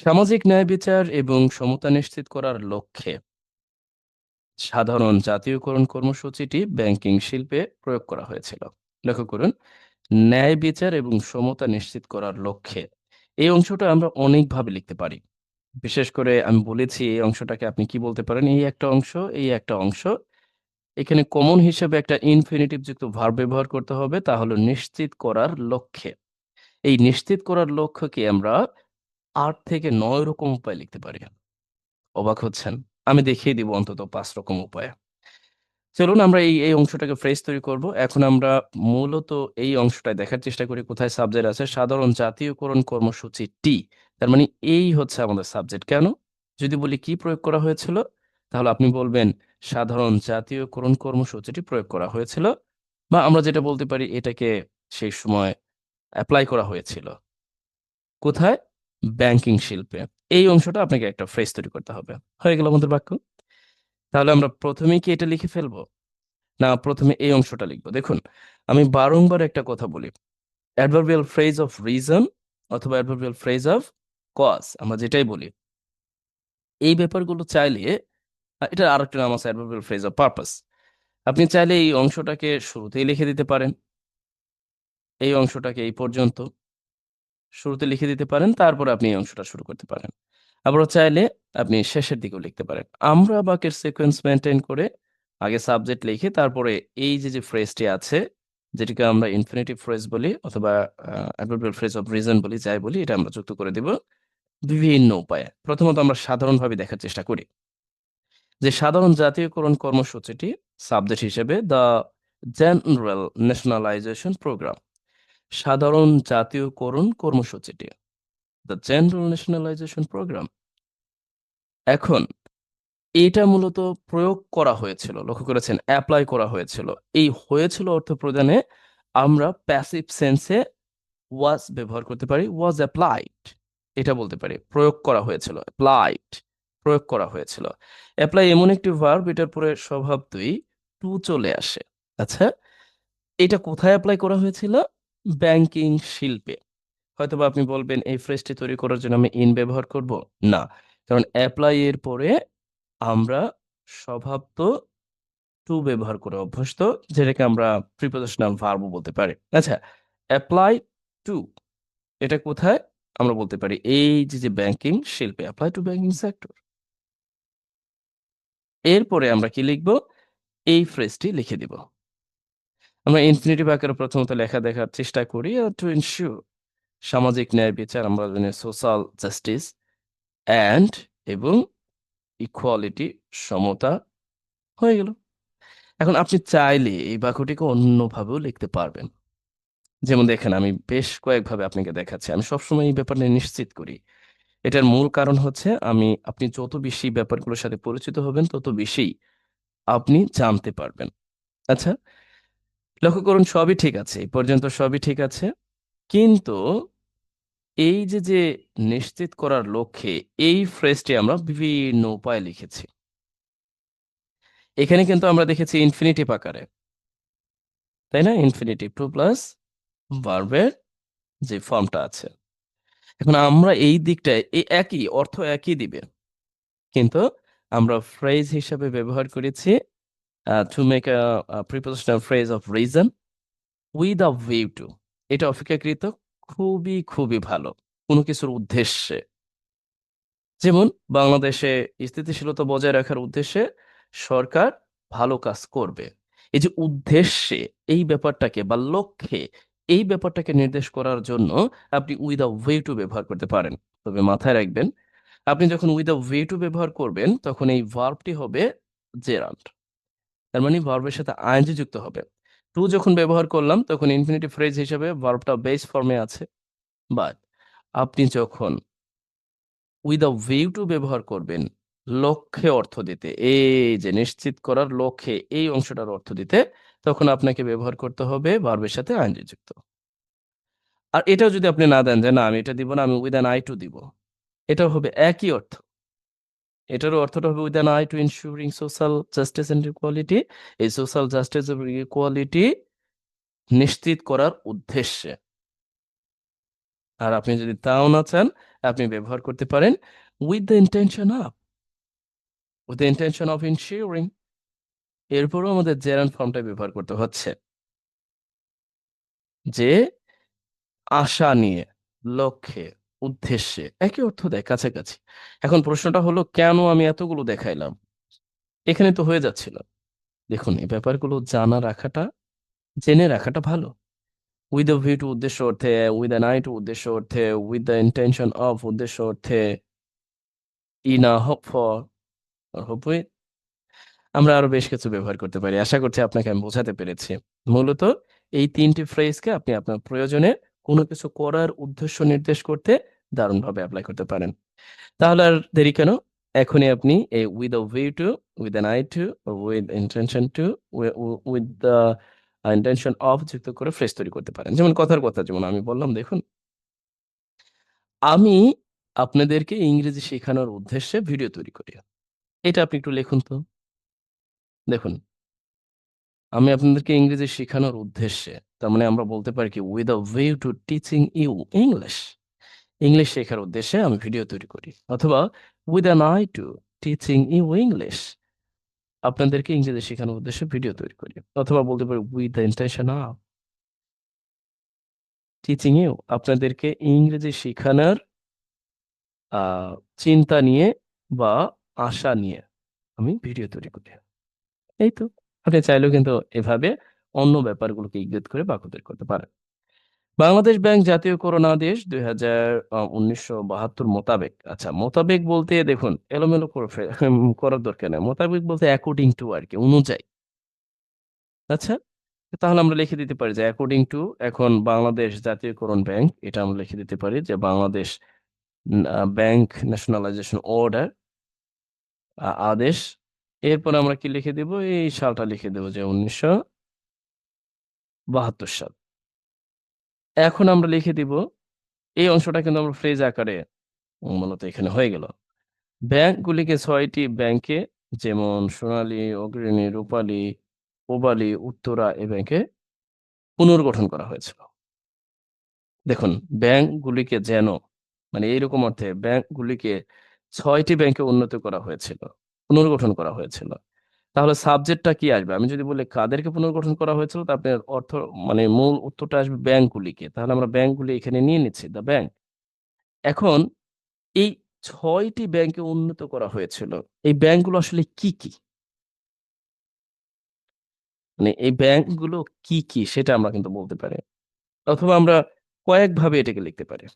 সামাজিক ন্যায় বিচার এবং সমতা নিশ্চিত করার লক্ষ্যে সাধারণ জাতীয়করণ কর্মসূচিটি ব্যাংকিং শিল্পে প্রয়োগ করা হয়েছিল। লক্ষ্য করুন, ন্যায় বিচার এবং সমতা নিশ্চিত করার লক্ষ্যে এই অংশটা আমরা অনেকভাবে লিখতে পারি। বিশেষ করে আমি বলেছি এই অংশটাকে আপনি কি বলতে পারেন? এই একটা অংশ, এই একটা অংশ। এখানে কমন হিসেবে একটা ইনফিনিটিভ যুক্ত ভার ব্যবহার করতে হবে, তা হলো নিশ্চিত করার লক্ষ্যে। এই নিশ্চিত করার লক্ষ্যকে আমরা আট থেকে নয় রকম উপায় লিখতে পারি। অবাক হচ্ছেন? আমি দেখিয়ে দিব অন্তত পাঁচ রকম উপায়। চলুন আমরা এই এই অংশটাকে ফ্রেশ তৈরি করব। এখন আমরা মূলত এই অংশটায় দেখার চেষ্টা করি কোথায় সাবজেক্ট আছে। সাধারণ জাতীয়করণ কর্মসূচি টি তার মানে এই হচ্ছে আমাদের সাবজেক্ট কেন? যদি বলি কি প্রয়োগ করা হয়েছিল? তাহলে আপনি বলবেন সাধারণ জাতীয়করণ কর্মসূচিটি প্রয়োগ করা হয়েছিল বা আমরা যেটা বলতে পারি এটাকে সেই সময় অ্যাপ্লাই করা হয়েছিল। কোথায়? ব্যাংকিং শিল্পে। এই অংশটা আপনাকে একটা ফ্রেজ তৈরি করতে হবে। হয়ে গেল আমাদের বাক্য। তাহলে আমরা প্রথমেই কি এটা লিখে ফেলব? না প্রথমে এই অংশটা লিখব। দেখুন আমি বারংবার একটা কথা বলি। অ্যাডভার্বিয়াল ফ্রেজ অফ রিজন অথবা অ্যাডভার্বিয়াল ফ্রেজ অফ কজ আমরা যেটাই বলি। এই ব্যাপারগুলো চাইলে আহ, এটার আরেকটা নাম আছে অ্যাডভার্বিয়াল ফ্রেজ অফ পারপাস আপনি চাইলে এই অংশটাকে শুরুতেই লিখে দিতে পারেন। এই অংশটাকে এই পর্যন্ত। শুরুতে লিখে দিতে পারেন, তারপরে আপনি এই অংশটা শুরু করতে পারেন। আবারও চাইলে আপনি শেষের দিকেও লিখতে পারেন। আমরা বাকের সিকোয়েন্স মেনটেন করে আগে সাবজেক্ট লিখে তারপরে এই যে যে ফ্রেজটি আছে, যেটিকে আমরা ইনফিনিটিভ ফ্রেজ বলি অথবা অ্যাডভার্বিয়াল ফ্রেজ অফ রিজন বলি, যাই বলি, এটা আমরা যুক্ত করে দিব বিভিন্ন উপায়ে। প্রথমত আমরা সাধারণভাবে দেখার চেষ্টা করি যে সাধারণ জাতীয়করণ কর্মসূচিটি সাবজেক্ট হিসেবে দ্য জেনারেল ন্যাশনালাইজেশন প্রোগ্রাম সাধারণ জাতীয়করণ কর্মসূচিটি দ্য জেনারেল ন্যাশনালাইজেশন প্রোগ্রাম এখন, এটা মূলত প্রয়োগ করা হয়েছিল, লক্ষ্য করেছেন অ্যাপ্লাই করা হয়েছিল। এই হয়েছিল অর্থ প্রদানে আমরা প্যাসিভ সেন্সে ওয়াজ ব্যবহার করতে পারি ওয়াজ অ্যাপ্লাইড এটা বলতে পারি, প্রয়োগ করা হয়েছিল অ্যাপ্লাইড প্রয়োগ করা হয়েছিল। অ্যাপ্লাই এমন একটি ভার্ব এটার পরে স্বভাবতই টু চলে আসে। আচ্ছা এটা কোথায় অ্যাপ্লাই করা হয়েছিল? ব্যাংকিং শিল্পে। হয়তোবা আপনি বলবেন, এই ফ্রেজটি তৈরি করার জন্য আমি ইন ব্যবহার করব? না। কারণ অ্যাপ্লাই এর পরে আমরা স্বভাবত টু ব্যবহার করে অভ্যস্ত, যেটাকে আমরা প্রিপোজিশনাল ভার্বও বলতে পারি। আচ্ছা অ্যাপ্লাই টু, এটা কোথায়? আমরা বলতে পারি এই যে যে ব্যাংকিং শিল্পে, অ্যাপ্লাই টু ব্যাংকিং সেক্টর। এরপরে আমরা কি লিখব? এই ফ্রেজটি লিখে দিব। আমরা ইনফিনিটিভ আকারে প্রথমত লেখা দেখার চেষ্টা করি টু ইনশিওর সামাজিক ন্যায় বিচার, আমরা জানি সোশ্যাল জাস্টিস অ্যান্ড এবং ইকুয়ালিটি সমতা হয়ে গেল। এখন আপনি চাইলে এই বাক্যটিকে অন্যভাবেও লিখতে পারবেন। যেমন দেখেন, আমি বেশ কয়েকভাবে আপনাকে দেখাচ্ছি। আমি সবসময় এই ব্যাপার নিয়ে নিশ্চিত করি। এটার মূল কারণ হচ্ছে, আমি, আপনি যত বেশি ব্যাপারগুলোর সাথে পরিচিত হবেন, তত বেশি আপনি জানতে পারবেন। আচ্ছা লক্ষ্য করুন, সবই ঠিক আছে, এই পর্যন্ত সবই ঠিক আছে। কিন্তু এই যে যে নিশ্চিত করার লক্ষ্যে এই ফ্রেজটি আমরা বিভিন্ন উপায়ে লিখেছি। এখানে কিন্তু আমরা দেখেছি ইনফিনিটিভ আকারে। তাই না? ইনফিনিটিভ টু প্লাস ভার্বের যে ফর্মটা আছে। এখন আমরা এই দিকটায়, এই একই, অর্থ একই দিবে। কিন্তু আমরা ফ্রেজ হিসাবে ব্যবহার করেছি to make a prepositional phrase of reason with a view to এটা অপেক্ষাকৃত খুবই খুবই ভালো কোনো কিছুর উদ্দেশ্যে। যেমন, বাংলাদেশে স্থিতিশীলতা বজায় রাখার উদ্দেশ্যে সরকার ভালো কাজ করবে। এই যে উদ্দেশ্যে এই ব্যাপারটাকে বা লক্ষ্যে এই ব্যাপারটাকে নির্দেশ করার জন্য আপনি উইথ আ ওয়ে টু ব্যবহার করতে পারেন। তবে মাথায় রাখবেন, আপনি যখন উইথ আ ওয়ে টু ব্যবহার করবেন, তখন এই ভার্বটি হবে জেরাল্ড তার মানে ভার্বের সাথে আইনজি যুক্ত হবে। টু যখন ব্যবহার করলাম, তখন ইনফিনিটিভ ফ্রেজ হিসেবে ভার্বটা বেস ফর্মে আছে। বাট আপনি যখন উইথ আ ভিউ টু ব্যবহার করবেন, লক্ষ্যে অর্থ দিতে, এই যে নিশ্চিত করার লক্ষ্যে এই অংশটার অর্থ দিতে, তখন আপনাকে ব্যবহার করতে হবে ভার্বের সাথে আইনজি যুক্ত। আর এটাও যদি আপনি না দেন যে, না, আমি এটা দিব না, আমি উইথ অ্যান আই টু দিব। এটাও হবে একই অর্থ। এটারও অর্থটা হবে with an eye to ensuring social justice and equality এই সোশ্যাল জাস্টিস এবং ইকুয়ালিটি নিশ্চিত করার উদ্দেশ্যে। আর আপনি যদি তাও না চান, আপনি ব্যবহার করতে পারেন with the intention of with the intention of ensuring এরপরও আমাদের জেরান ফর্মটা ব্যবহার করতে হচ্ছে। যে আশা নিয়ে, লক্ষ্যে উদ্দেশ্যে একই অর্থ দেয় কাছাকাছি। এখন প্রশ্নটা হলো, কেন আমি এতগুলো দেখাইলাম? এখানে তো হয়ে যাচ্ছিল। দেখুন, এই ব্যাপারগুলো জানা রাখাটা, জেনে রাখাটা ভালো। উইথ ভিউ টু উদ্দেশ্য অর্থে উইথ দ্য টু উদ্দেশ্য অর্থে উইথ দ্য ইন্টেনশন অফ উদ্দেশ্য অর্থে ইনা হোপ ফর হোপ উইথ আমরা আরও বেশ কিছু ব্যবহার করতে পারি। আশা করছি আপনাকে আমি বোঝাতে পেরেছি। মূলত এই তিনটি ফ্রেজকে আপনি আপনার প্রয়োজনে কোনো কিছু করার উদ্দেশ্য নির্দেশ করতে দারুণভাবে অ্যাপ্লাই করতে পারেন। তাহলে আর দেরি কেন? এখনই আপনি এই with a view to with an eye to with intention to with the intention of যুক্ত করে ফ্রেশ তৈরি করতে পারেন। যেমন কথার কথা, যেমন আমি বললাম, দেখুন। আমি আপনাদেরকে ইংরেজি শেখানোর উদ্দেশ্যে ভিডিও তৈরি করি। এটা আপনি একটু লিখুন তো। দেখুন। আমি আপনাদেরকে ইংরেজি শেখানোর উদ্দেশ্যে তার মানে আমরা বলতে পারি কি with a view to teaching you English English শেখার উদ্দেশ্যে আমি ভিডিও তৈরি করি। অথবা with an eye to teaching you English আপনাদেরকে ইংরেজি শেখানোর উদ্দেশ্যে ভিডিও তৈরি করি। অথবা বলতে পারি with the intention of teaching you আপনাদেরকে ইংরেজি শেখানোর চিন্তা নিয়ে বা আশা নিয়ে আমি ভিডিও তৈরি করি। এই তো। আপনি চাইলেও কিন্তু এভাবে অন্য ব্যাপারগুলোকে ইঙ্গিত করে বাক্য তৈরি করতে পারে। বাংলাদেশ ব্যাংক জাতীয় জাতীয়করণ আদেশ দুই হাজার উনিশশো বাহাত্তর মোতাবেক। আচ্ছা মোতাবেক বলতে দেখুন, এলোমেলো করে করার দরকার নেই। মোতাবেক বলতে অ্যাকর্ডিং টু আর কি, অনুযায়ী। আচ্ছা তাহলে আমরা লিখে দিতে পারি যে অ্যাকর্ডিং টু এখন বাংলাদেশ জাতীয়করণ ব্যাংক, এটা আমরা লিখে দিতে পারি যে বাংলাদেশ ব্যাংক ন্যাশনালাইজেশন অর্ডার আদেশ। এরপর আমরা কি লিখে দেব? এই সালটা লিখে দেবো যে উনিশশো বাহাত্তর সাল। এখন আমরা লিখে দিব, এই অংশটা কিন্তু আমরা ফ্রেজ আকারে মূলত এখানে হয়ে গেল। ব্যাংকগুলিকে ছয়টি ব্যাংকে, যেমন সোনালী, অগ্রণী, রূপালী ওবালী উত্তরা এ ব্যাংকে পুনর্গঠন করা হয়েছিল। দেখুন, ব্যাংকগুলিকে যেন মানে এইরকম অর্থে ব্যাংকগুলিকে ছয়টি ব্যাংকে উন্নত করা হয়েছিল, পুনর্গঠন করা হয়েছিল। তাহলে সাবজেক্টটা কি আসবে? আমি যদি বলি কাদেরকে পুনর্গঠন করা হয়েছিল, তা আপনার অর্থ মানে মূল উত্তরটা আসবে ব্যাংকগুলিকে তাহলে আমরা ব্যাংকগুলি এখানে নিয়ে নিচ্ছি দ্য ব্যাংক এখন এই ছয়টি ব্যাংকে উন্নত করা হয়েছিল, এই ব্যাংকগুলো আসলে কি কি? মানে এই ব্যাংকগুলো কি কি, সেটা আমরা কিন্তু বলতে পারি। অথবা আমরা কয়েকভাবে এটাকে লিখতে পারি।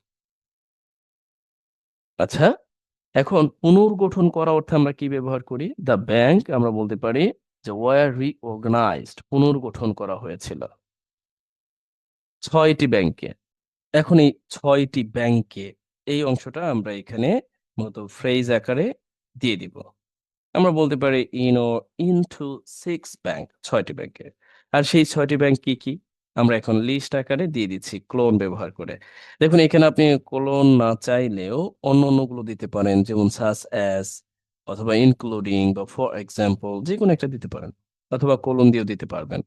আচ্ছা? এখন পুনর্গঠন করা অর্থে আমরা কি ব্যবহার করি? দ্য ব্যাংক আমরা বলতে পারি যে ওয়ার রিঅর্গানাইজড পুনর্গঠন করা হয়েছিল। ছয়টি ব্যাংকে এখন এই ছয়টি ব্যাংকে এই অংশটা আমরা এখানে মূলত ফ্রেজ আকারে দিয়ে দিব। আমরা বলতে পারি ইন ও ইনটু সিক্স ব্যাংক ছয়টি ব্যাংকে আর সেই ছয়টি ব্যাংক কি কি? আমরা এখন লিস্ট আকারে দিয়ে দিচ্ছি ক্লোন ব্যবহার করে। দেখুন, এখানে আপনি ক্লোন না চাইলেও অন্য অন্যগুলো দিতে পারেন, যেমন সাস অ্যাস অথবা ইনক্লুডিং বা ফর এক্সাম্পল যে কোনো একটা দিতে পারেন, অথবা কোলন দিয়েও দিতে পারবেন।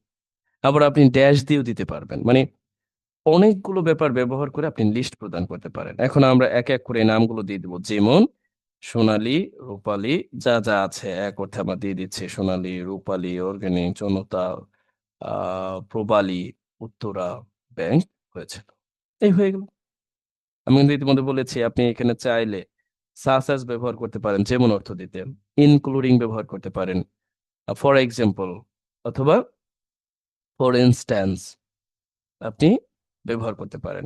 আবার আপনি ড্যাশ দিয়েও দিতে পারবেন। মানে অনেকগুলো ব্যাপার ব্যবহার করে আপনি লিস্ট প্রদান করতে পারেন। এখন আমরা এক এক করে নামগুলো দিয়ে দেবো। যেমন, সোনালি, রূপালী, যা যা আছে, এক অর্থে আমরা দিয়ে দিচ্ছি সোনালি, রূপালী অর্গানিক জনতা প্রবালী। উত্তরা ব্যাংক হয়েছিল। এই হয়ে গেল। আমি কিন্তু ইতিমধ্যে বলেছি আপনি এখানে চাইলে সাসাস ব্যবহার করতে পারেন যেমন অর্থ দিতে ইনক্লুডিং ব্যবহার করতে পারেন। ফর এক্সাম্পল অথবা ফর ইনস্ট্যান্স আপনি ব্যবহার করতে পারেন।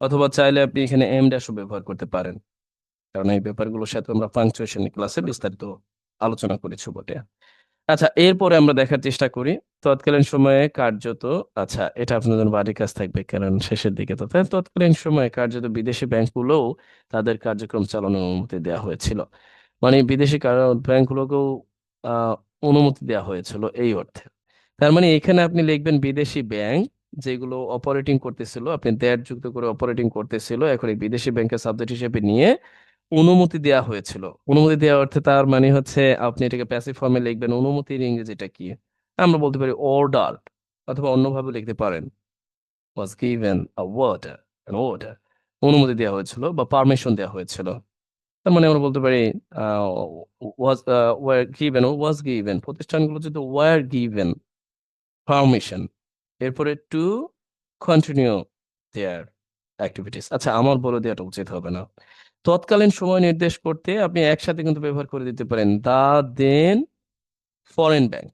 অথবা চাইলে আপনি এখানে এম ড্যাশও ব্যবহার করতে পারেন। কারণ এই ব্যাপারগুলোর সাথে আমরা পাংচুয়েশন ক্লাসে বিস্তারিত আলোচনা করেছি বটে। আচ্ছা এরপরে আমরা দেখার চেষ্টা করি। তৎকালীন সময়ে কার্যত আচ্ছা এটা আপনাদের বাড়ির কাজ থাকবে, কারণ শেষের দিকে তো। তাই তৎকালীন সময়ে কার্যত বিদেশি ব্যাংকগুলোও তাদের কার্যক্রম চালানোর অনুমতি দেওয়া হয়েছিল। মানে বিদেশি ব্যাংকগুলোকেও অনুমতি দেওয়া হয়েছিল এই অর্থে। তার মানে এখানে আপনি লিখবেন বিদেশি ব্যাংক, যেগুলো অপারেটিং করতেছিল, আপনি দ্যাট যুক্ত করে অপারেটিং করতেছিল, এখন এই বিদেশি ব্যাংকের সাবজেক্ট হিসেবে নিয়ে অনুমতি দেওয়া হয়েছিল। অনুমতি দেওয়া অর্থে তার মানে হচ্ছে আপনি এটাকে প্যাসিভ ফর্মে লিখবেন। অনুমতির ইংরেজিটা কি? আমরা বলতে পারি অর্ডার অথবা অন্যভাবে লিখতে পারেন। Was given a order an order. অনুমতি দেওয়া হয়েছিল বা পারমিশন দেওয়া হয়েছিল। তার মানে আমরা বলতে পারি আ were given, was given প্রতিষ্ঠানগুলো যদি were given পারমিশন এরপরে টু কন্টিনিউ দেয়ার activities আচ্ছা আমার বলে দেওয়াটা উচিত হবে না। তৎকালীন সময় নির্দেশ করতে আপনি একসাথে কিন্তু ব্যবহার করে দিতে পারেন the দেন ফরেন ব্যাংক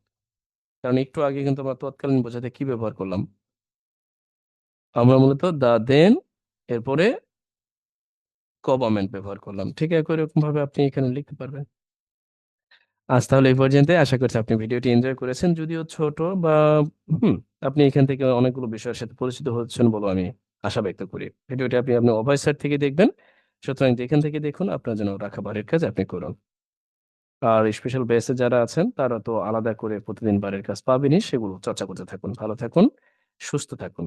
কারণ একটু আগে কিন্তু আমরা তৎকালীন বোঝাতে কি ব্যবহার করলাম? আমরা মূলত দা দেন এরপরে গভর্নমেন্ট ব্যবহার করলাম। ঠিক একই রকমভাবে আপনি এখানে লিখতে পারবেন। আজ তাহলে এই পর্যন্তই। আশা করছি আপনি ভিডিওটি এনজয় করেছেন। যদিও ছোট বা হুম, আপনি এখান থেকে অনেকগুলো বিষয়ের সাথে পরিচিত হচ্ছেন বলে আমি আশা ব্যক্ত করি। ভিডিওটি আপনি আপনার সাইড থেকে দেখবেন। সুতরাং যেখান থেকে দেখুন আপনার জন্য রাখা বাড়ির কাজ আপনি করুন। আর স্পেশাল বেসে যারা আছেন তারা তো আলাদা করে প্রতিদিন বাড়ির কাজ পাবেনি সেগুলো চর্চা করতে থাকুন। ভালো থাকুন, সুস্থ থাকুন।